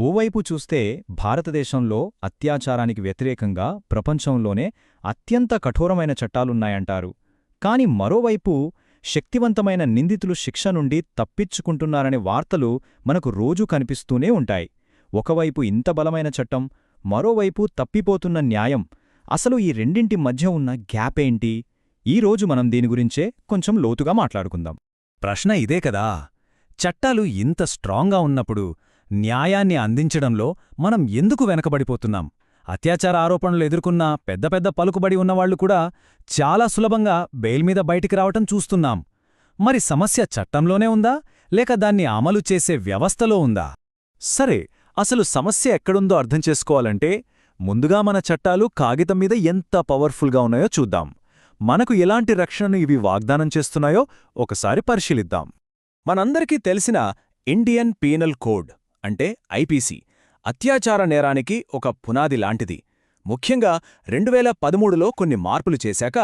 ఓవైపు చూస్తే భారతదేశంలో అత్యాచారానికి వ్యతిరేకంగా ప్రపంచంలోనే అత్యంత కఠోరమైన చట్టాలున్నాయంటారు. కాని మరోవైపు శక్తివంతమైన నిందితులు శిక్ష నుండి తప్పించుకుంటున్నారనే వార్తలు మనకు రోజూ కనిపిస్తూనే ఉంటాయి. ఒకవైపు ఇంత బలమైన చట్టం మరోవైపు తప్పిపోతున్న న్యాయం. అసలు ఈ రెండింటి మధ్య ఉన్న గ్యాపేంటి ఈరోజు మనం దీని గురించే కొంచెం లోతుగా మాట్లాడుకుందాం. ప్రశ్న ఇదే కదా! చట్టాలు ఇంత స్ట్రాంగ్గా ఉన్నప్పుడు న్యాయాన్ని అందించడంలో మనం ఎందుకు వెనకబడిపోతున్నాం? అత్యాచార ఆరోపణలు ఎదుర్కొన్న పెద్ద పెద్ద పలుకుబడి ఉన్నవాళ్ళు కూడా చాలా సులభంగా బెయిల్ మీద బయటికి రావటం చూస్తున్నాం. మరి సమస్య చట్టంలోనే ఉందా? లేక దాన్ని అమలు చేసే వ్యవస్థలో ఉందా? సరే అసలు సమస్య ఎక్కడుందో అర్థం చేసుకోవాలంటే ముందుగా మన చట్టాలు కాగితం మీద ఎంత పవర్ఫుల్గా ఉన్నాయో చూద్దాం. మనకు ఎలాంటి రక్షణను ఇవి వాగ్దానం చేస్తున్నాయో ఒకసారి పరిశీలిద్దాం. మనందరికీ తెలిసిన ఇండియన్ పీనల్ కోడ్. అంటే ఐపీసీ. అత్యాచార నేరానికి ఒక పునాది లాంటిది. ముఖ్యంగా రెండువేల పదమూడులో కొన్ని మార్పులు చేశాక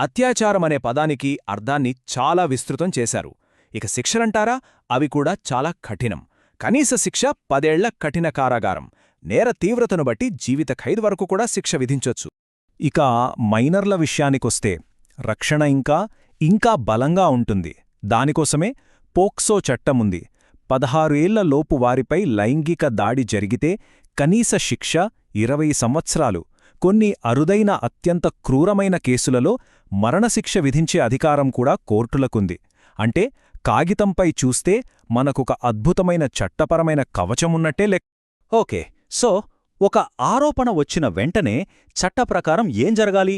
అత్యాచారమనే పదానికి అర్థాన్ని చాలా విస్తృతం చేశారు. ఇక శిక్షలంటారా? అవి కూడా చాలా కఠినం. కనీస శిక్ష పదేళ్ళ కఠిన కారాగారం. నేర తీవ్రతను బట్టి జీవిత ఖైదు వరకు కూడా శిక్ష విధించొచ్చు. ఇక మైనర్ల విషయానికొస్తే రక్షణ ఇంకా ఇంకా బలంగా ఉంటుంది. దానికోసమే పోక్సో చట్టముంది. పదహారు ఏళ్ళ లోపు వారిపై లైంగిక దాడి జరిగితే కనీస శిక్ష ఇరవై సంవత్సరాలు. కొన్ని అరుదైన అత్యంత క్రూరమైన కేసులలో మరణశిక్ష విధించే అధికారం కూడా కోర్టులకుంది. అంటే కాగితంపై చూస్తే మనకొక అద్భుతమైన చట్టపరమైన కవచమున్నట్టే లెక్ ఓకే సో ఒక ఆరోపణ వచ్చిన వెంటనే చట్టప్రకారం ఏం జరగాలి?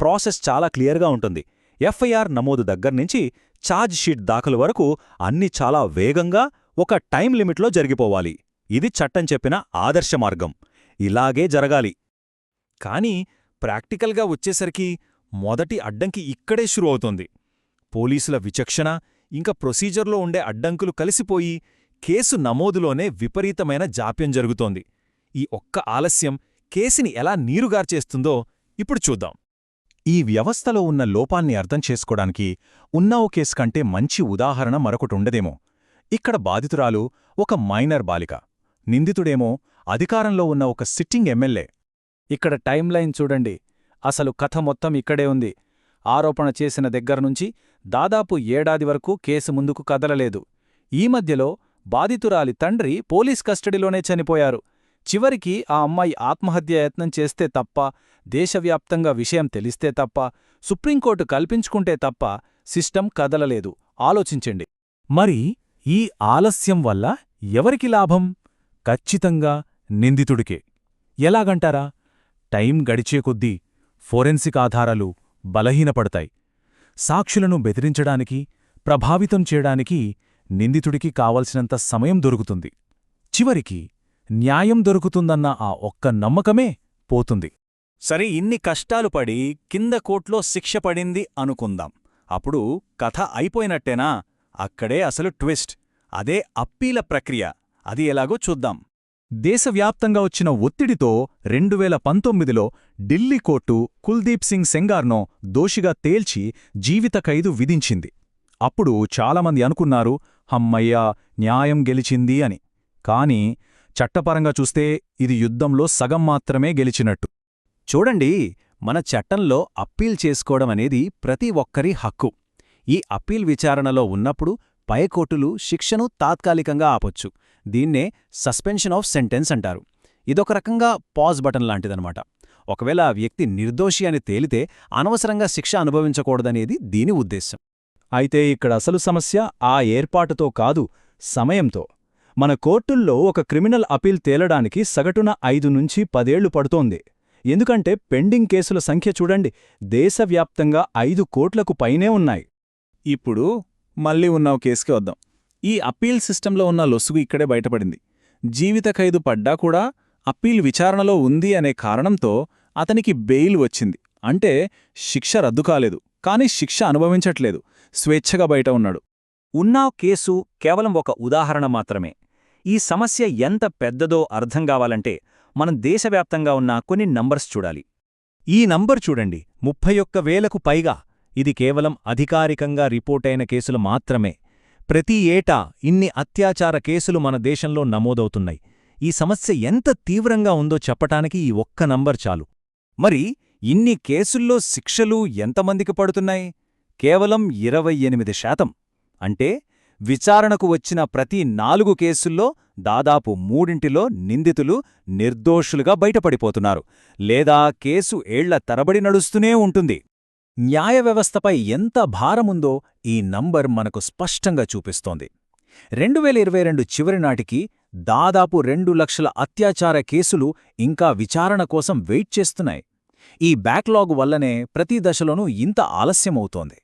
ప్రాసెస్ చాలా క్లియర్గా ఉంటుంది. ఎఫ్ఐఆర్ నమోదు దగ్గర్నుంచి ఛార్జ్ షీట్ దాఖలు వరకు అన్ని చాలా వేగంగా ఒక టైం లిమిట్లో జరిగిపోవాలి. ఇది చట్టం చెప్పిన ఆదర్శ మార్గం. ఇలాగే జరగాలి. కాని ప్రాక్టికల్గా వచ్చేసరికి మొదటి అడ్డంకి ఇక్కడే షురు అవుతుంది. పోలీసుల విచక్షణ ఇంకా ప్రొసీజర్లో ఉండే అడ్డంకులు కలిసిపోయి కేసు నమోదులోనే విపరీతమైన జాప్యం జరుగుతోంది. ఈ ఒక్క ఆలస్యం కేసుని ఎలా నీరుగార్చేస్తుందో ఇప్పుడు చూద్దాం. ఈ వ్యవస్థలో ఉన్న లోపాన్ని అర్థం ఉన్న ఉన్నావు కేసు కంటే మంచి ఉదాహరణ మరొకటుండదేమో. ఇక్కడ బాధితురాలు ఒక మైనర్ బాలిక. నిందితుడేమో అధికారంలో ఉన్న ఒక సిట్టింగ్ ఎమ్మెల్యే. ఇక్కడ టైం లైన్ చూడండి. అసలు కథ మొత్తం ఇక్కడే ఉంది. ఆరోపణ చేసిన దగ్గర్నుంచి దాదాపు ఏడాది వరకు కేసు ముందుకు కదలలేదు. ఈ మధ్యలో బాధితురాలి తండ్రి పోలీస్ కస్టడీలోనే చనిపోయారు. చివరికి ఆ అమ్మాయి ఆత్మహత్య యత్నం చేస్తే తప్ప దేశవ్యాప్తంగా విషయం తెలిస్తే తప్ప సుప్రీంకోర్టు కల్పించుకుంటే తప్ప సిస్టం కదలలేదు. ఆలోచించండి. మరి ఈ ఆలస్యం వల్ల ఎవరికి లాభం? ఖచ్చితంగా నిందితుడికే. ఎలాగంటారా? టైం గడిచే కొద్దీ ఫోరెన్సిక్ ఆధారాలు బలహీనపడతాయి. సాక్షులను బెదిరించడానికి ప్రభావితం చేయడానికి నిందితుడికి కావలసినంత సమయం దొరుకుతుంది. చివరికి న్యాయం దొరుకుతుందన్న ఆ ఒక్క నమ్మకమే పోతుంది. సరే ఇన్ని కష్టాలు పడి కింద కోట్లో శిక్ష పడింది అనుకుందాం. అప్పుడు కథ అయిపోయినట్టేనా? అక్కడే అసలు ట్విస్ట్. అదే అప్పీల ప్రక్రియ. అది ఎలాగో చూద్దాం. దేశవ్యాప్తంగా వచ్చిన ఒత్తిడితో రెండువేల పంతొమ్మిదిలో ఢిల్లీ కోర్టు కుల్దీప్ సింగ్ సెంగార్నో దోషిగా తేల్చి జీవిత ఖైదు విధించింది. అప్పుడు చాలామంది అనుకున్నారు హమ్మయ్యా న్యాయం గెలిచింది అని. కాని చట్టపరంగా చూస్తే ఇది యుద్ధంలో సగం మాత్రమే గెలిచినట్టు. చూడండి మన చట్టంలో అప్పీల్ చేసుకోవడం అనేది ప్రతి ఒక్కరి హక్కు. ఈ అప్పీల్ విచారణలో ఉన్నప్పుడు పైకోర్టులు శిక్షను తాత్కాలికంగా ఆపొచ్చు. దీన్నే సస్పెన్షన్ ఆఫ్ సెంటెన్స్ అంటారు. ఇదొక రకంగా పాజ్ బటన్ లాంటిదనమాట ఒకవేళ ఆ వ్యక్తి నిర్దోషి అని తేలితే అనవసరంగా శిక్ష అనుభవించకూడదనేది దీని ఉద్దేశం అయితే ఇక్కడ అసలు సమస్య ఆ ఏర్పాటుతో కాదు సమయంతో. మన కోర్టుల్లో ఒక క్రిమినల్ అపీల్ తేలడానికి సగటున ఐదు నుంచి పదేళ్ళు పడుతోంది. ఎందుకంటే పెండింగ్ కేసుల సంఖ్య చూడండి దేశవ్యాప్తంగా ఐదు కోట్లకు పైనే ఉన్నాయి. ఇప్పుడు మళ్ళీ ఉన్నావు కేసుకి వద్దాం. ఈ అప్పీల్ సిస్టంలో ఉన్న లొసుగు ఇక్కడే బయటపడింది. జీవిత ఖైదు పడ్డా కూడా అప్పీల్ విచారణలో ఉంది అనే కారణంతో అతనికి బెయిల్ వచ్చింది. అంటే శిక్ష రద్దు కాలేదు. కాని శిక్ష అనుభవించట్లేదు. స్వేచ్ఛగా బయట ఉన్నాడు. ఉన్నావ్ కేసు కేవలం ఒక ఉదాహరణ మాత్రమే. ఈ సమస్య ఎంత పెద్దదో అర్థం కావాలంటే మనం దేశవ్యాప్తంగా ఉన్న కొన్ని నంబర్స్ చూడాలి. ఈ నంబర్ చూడండి. ముప్పై ఒక్క వేలకు పైగా. ఇది కేవలం అధికారికంగా రిపోర్టైన కేసులు మాత్రమే. ప్రతి ఏటా ఇన్ని అత్యాచార కేసులు మన దేశంలో నమోదవుతున్నాయి. ఈ సమస్య ఎంత తీవ్రంగా ఉందో చెప్పటానికి ఈ ఒక్క నంబర్ చాలు. మరి ఇన్ని కేసుల్లో శిక్షలు ఎంతమందికి పడుతున్నాయి? కేవలం ఇరవై ఎనిమిది శాతం. అంటే విచారణకు వచ్చిన ప్రతి నాలుగు కేసుల్లో దాదాపు మూడింటిలో నిందితులు నిర్దోషులుగా బయటపడిపోతున్నారు లేదా కేసు ఏళ్ళ తరబడి నడుస్తూనే ఉంటుంది. న్యాయ వ్యవస్థపై ఎంత భారముందో ఈ నంబర్ మనకు స్పష్టంగా చూపిస్తోంది. రెండు వేల ఇరవై రెండు చివరి నాటికి దాదాపు రెండు లక్షల అత్యాచార కేసులు ఇంకా విచారణ కోసం వెయిట్ చేస్తున్నాయి. ఈ బ్యాక్లాగ్ వల్లనే ప్రతి దశలోనూ ఇంత ఆలస్యమవుతోంది.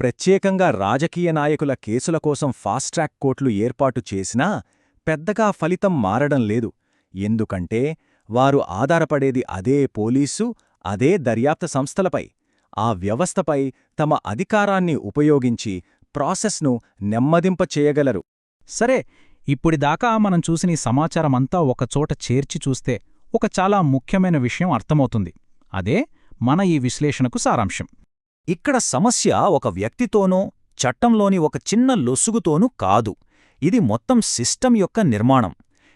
ప్రత్యేకంగా రాజకీయ నాయకుల కేసుల కోసం ఫాస్ట్ ట్రాక్ కోర్టులు ఏర్పాటు చేసినా పెద్దగా ఫలితం మారడం లేదు. ఎందుకంటే వారు ఆధారపడేది అదే పోలీసు అదే దర్యాప్త సంస్థలపై. ఆ వ్యవస్థపై తమ అధికారాన్ని ఉపయోగించి ప్రాసెస్ను నెమ్మదింపచేయగలరు సరే ఇప్పుడిదాకా మనం చూసిన సమాచారమంతా ఒకచోట చేర్చి చూస్తే ఒక చాలా ముఖ్యమైన విషయం అర్థమవుతుంది. అదే మన ఈ విశ్లేషణకు సారాంశం. ఇక్కడ సమస్య ఒక వ్యక్తితోనో చట్టంలోని ఒక చిన్న లొసుగుతోనూ కాదు. ఇది మొత్తం సిస్టమ్ యొక్క నిర్మాణం.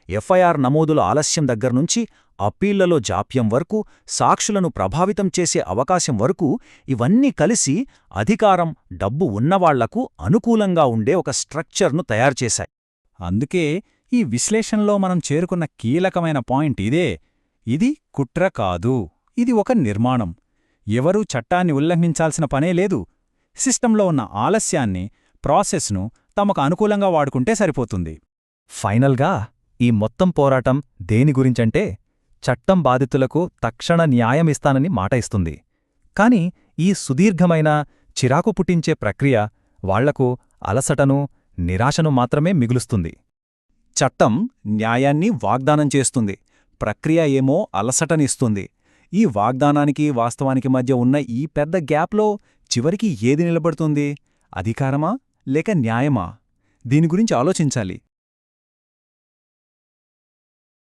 ఎఫ్ఐఆర్ నమోదుల ఆలస్యం దగ్గర్నుంచి అప్పీళ్ళలో జాప్యం వరకు సాక్షులను ప్రభావితం చేసే అవకాశం వరకు ఇవన్నీ కలిసి అధికారం డబ్బు ఉన్నవాళ్ళకు అనుకూలంగా ఉండే ఒక స్ట్రక్చర్ను తయారుచేశాయి అందుకే ఈ విశ్లేషణలో మనం చేరుకున్న కీలకమైన పాయింట్ ఇదే. ఇది కుట్ర కాదు. ఇది ఒక నిర్మాణం. ఎవరూ చట్టాన్ని ఉల్లంఘించాల్సిన పనే లేదు. సిస్టంలో ఉన్న ఆలస్యాన్ని ప్రాసెస్ను తమకు అనుకూలంగా వాడుకుంటే సరిపోతుంది. ఫైనల్గా ఈ మొత్తం పోరాటం దేని గురించంటే చట్టం బాధితులకు తక్షణ న్యాయమిస్తానని మాట ఇస్తుంది. కాని ఈ సుదీర్ఘమైన చిరాకు పుట్టించే ప్రక్రియ వాళ్ళకు అలసటను నిరాశను మాత్రమే మిగులుస్తుంది. చట్టం న్యాయాన్ని వాగ్దానం చేస్తుంది. ప్రక్రియ ఏమో అలసటనిస్తుంది. ఈ వాగ్దానానికి వాస్తవానికి మధ్య ఉన్న ఈ పెద్ద గ్యాప్లో చివరికి ఏది నిలబడుతుంది? అధికారమా లేక న్యాయమా? దీని గురించి ఆలోచించాలి.